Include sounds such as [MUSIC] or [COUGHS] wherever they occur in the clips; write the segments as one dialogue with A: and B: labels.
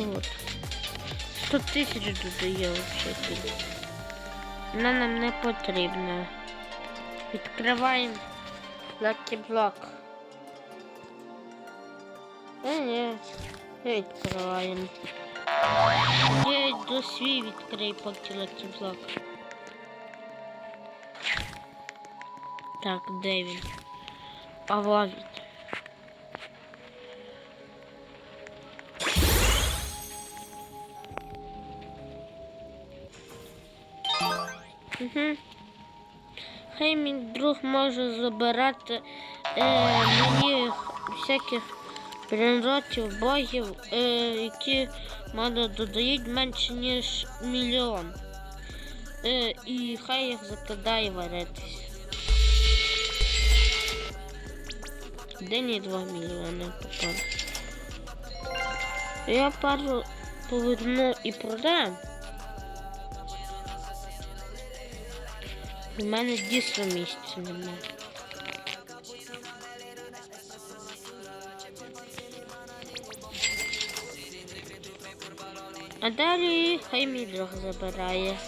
A: от. 100 тисяч додає взагалі. Вона нам не потрібна. Відкриваємо Lucky Block. Е, ні, відкриваємо. Я до свій відкрию поки Lucky Block. Так, де він? А Угу. Хай мій друг може забирати е, моїх всяких природів, богів, е, які мене додають менше ніж мільйон. Е, і хай їх закидає варитись. День і 2 мільйони попав. Я пару поверну і продам. У мене дійсно місця немає. А далі хай мій друг забирає.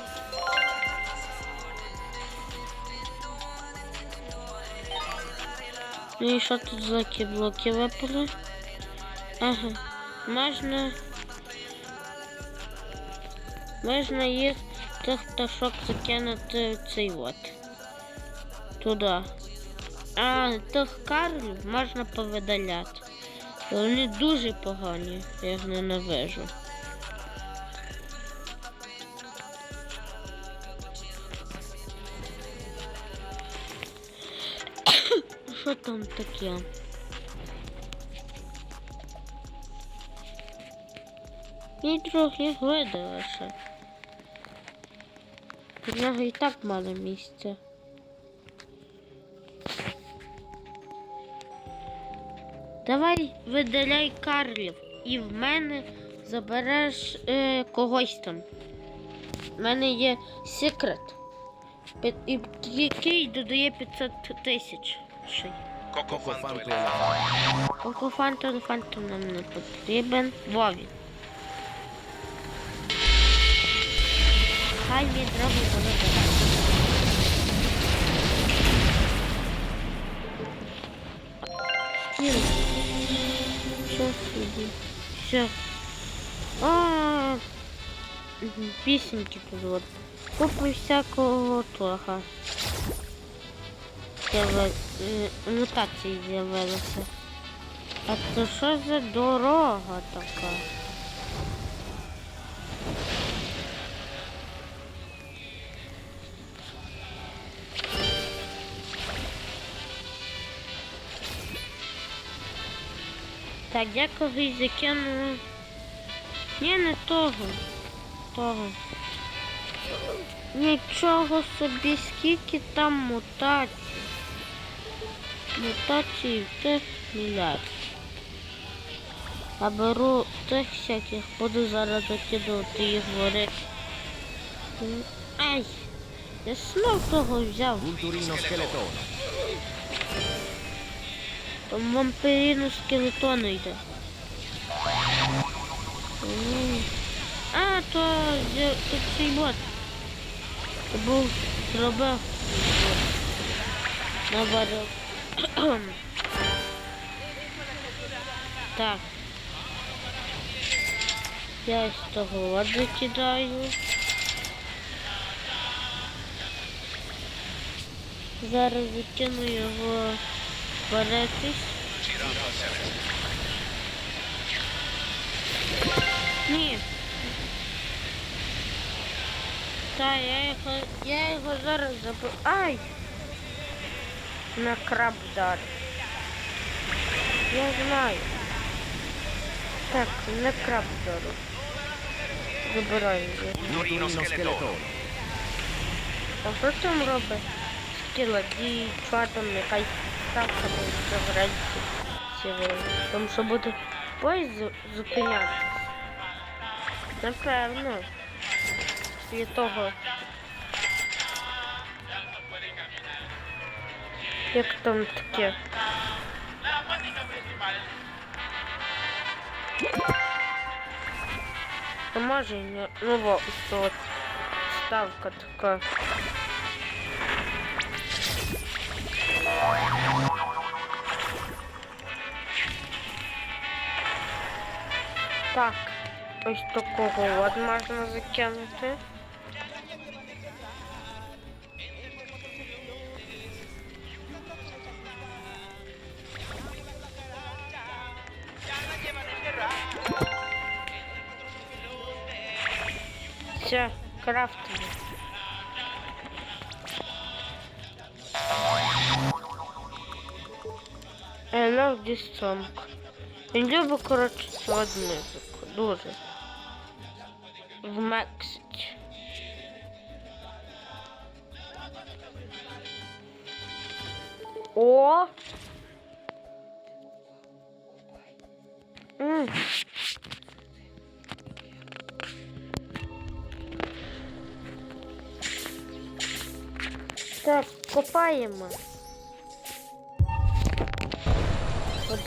A: Ну і що тут за ті блоки випали? Ага. Можна. Можна їх тих пташок закинути цей от. Туди. А тих карлів можна повидаляти. Вони дуже погані, я їх ненавижу. [COUGHS] Що там таке? Друг їх видалося. В нього і так мало місця. Давай видаляй карлів і в мене забереш е, когось там. У мене є секрет, який додає 500 тисяч. Окофанту, елефанту нам не потрібен. Вові. Хай відразу буде забрати. Скільки? Що собі? Все. А, пісеньки тут от. Купи всякого того. З'яви- е, Мутації з'явилися. А це що за дорога така? Так, я когось закинула. Ні, не того. Того. Нічого собі, скільки там мутацій. Мутацій тих мільярд. А беру тих всяких, буду зараз закидувати їх варити. Ай! Я знов того взяв. Там вампирину скелетону йде. А, то то цей бот. То був зробив. Наварив. так. Я з того от закидаю. Зараз закину його варитись. Ні. Та, я його, я його зараз забив. Ай! На краб дар. Я знаю. Так, на краб дару. Забираю його. А що там робить? Скіладі, що там, нехай там заграється сьогодні. Там що буде поїзд зу- зупинятися. Напевно. Після того. Як там таке? А може і ні. Ну во, ось тут ставка така. Так, ось такого от можна закинути. Все, крафтимо. I love this song. Він любить, коротше, цю музику. Дуже. В Мексиці. О! М. Так, копаємо.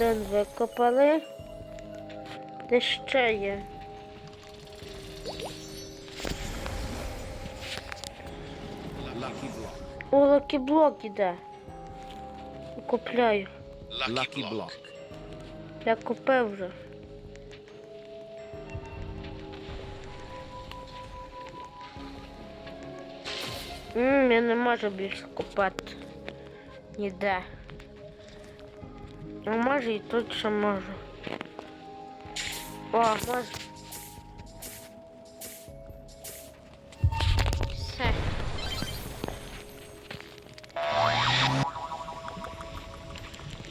A: Один викопали. Де ще є? О, лакіблок іде. Купляю.
B: Block.
A: Я купив вже. М, я не можу більше купати. Ніде. А може і тут ще можу. О, можу. Все.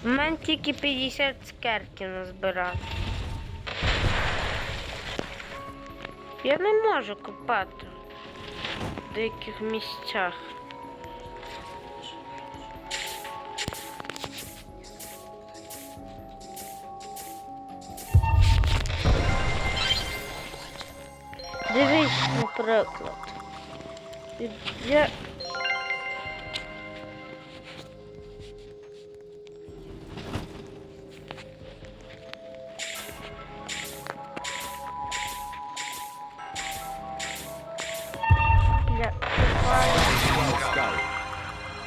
A: У мене тільки 50 цукерки назбирати. Я не можу копати в деяких місцях. Дивись, наприклад. Я.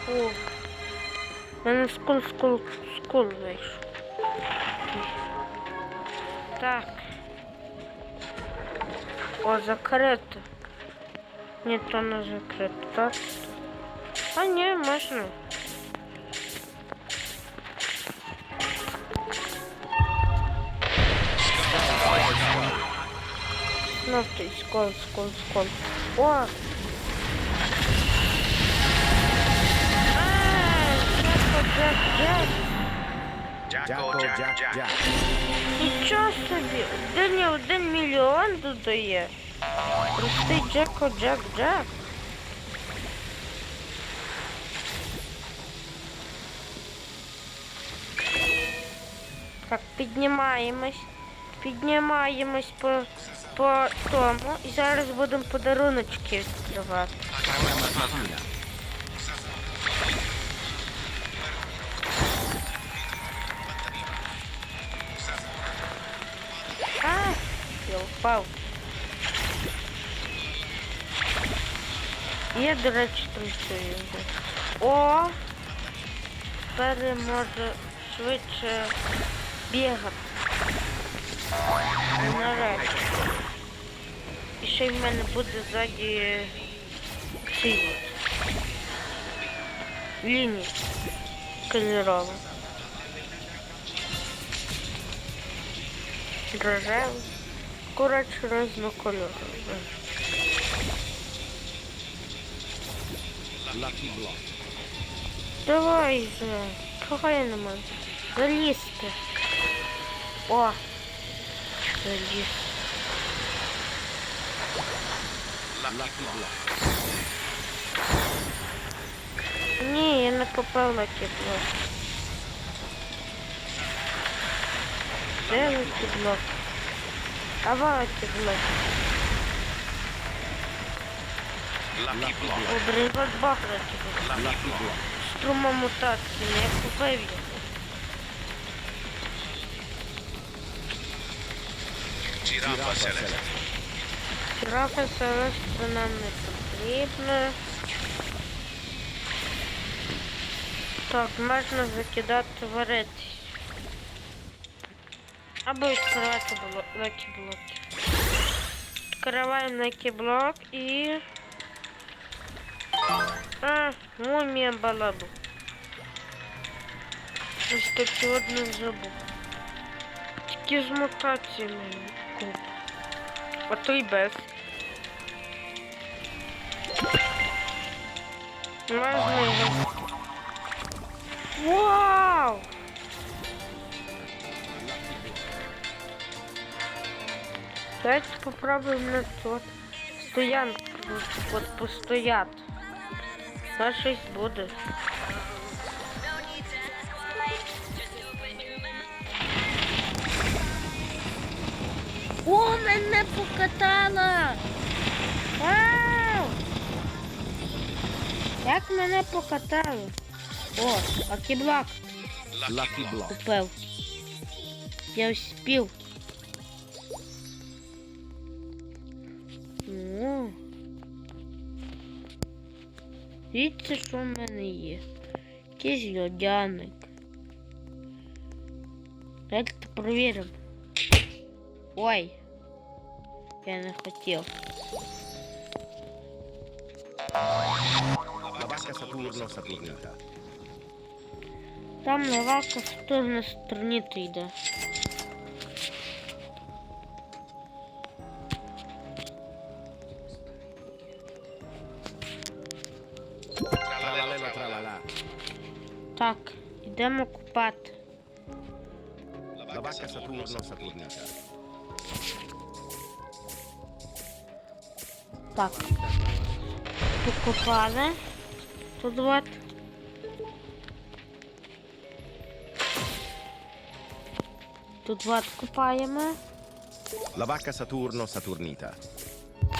A: О. Мене скул, скул, скул вийшов. Так. О, закрито. Ні, то не закрито, так? А ні, можна. Ну ти скол, скол, скол. О! Джек, Джек.
B: Jacko, Jack, Jack.
A: Нічого собі, один один мільйон додає. Простий Джеко Джек Джек. Так, піднімаємось. Піднімаємось по, по тому. І зараз будемо подаруночки відкривати. Впав. Я, до речі, танцюю. вже. О! Тепер я можу швидше бігати. Нарешті. І ще й в мене буде ззаді от. Лінія кольорова. Рожевий. Коротше,
B: block.
A: Давай же. Чого я не можу? Залізти. О! Заліз. Ні, я не попав на ті блоки. Де ті блоки? А вот ті блоки.
B: Lucky block.
A: О, блин, вот бах на ті блоки.
B: Lucky block.
A: Струма мутації, я купив його.
C: Giraffa select.
A: Трохи селестри нам не потрібно. Так, можна закидати варитись. Або відкривати бло- лакі блоки. Відкриваємо лакі блок і... А, мумія балабу. Ось такі одне забув. Тільки з мутаціями куп. А то й без. Можна його. Вау! Давайте попробуем на тот стоянку вот постоять. На щось буде. О, мене покатала! Вау! Як мене покатало? О, акіблак купив. Я успів. Дивіться, що в мене є. Якийсь льодяник. Давайте провіримо. Ой. Я не хотів.
B: La vacca Saturno Saturnita.
A: Там лавака в сторону стороніти йде. Так, йдемо купати.
B: La vacca Saturno Saturnita.
A: Так. Покупали. Тут от. Тут от купаємо.
B: Vacca Saturno Saturnita.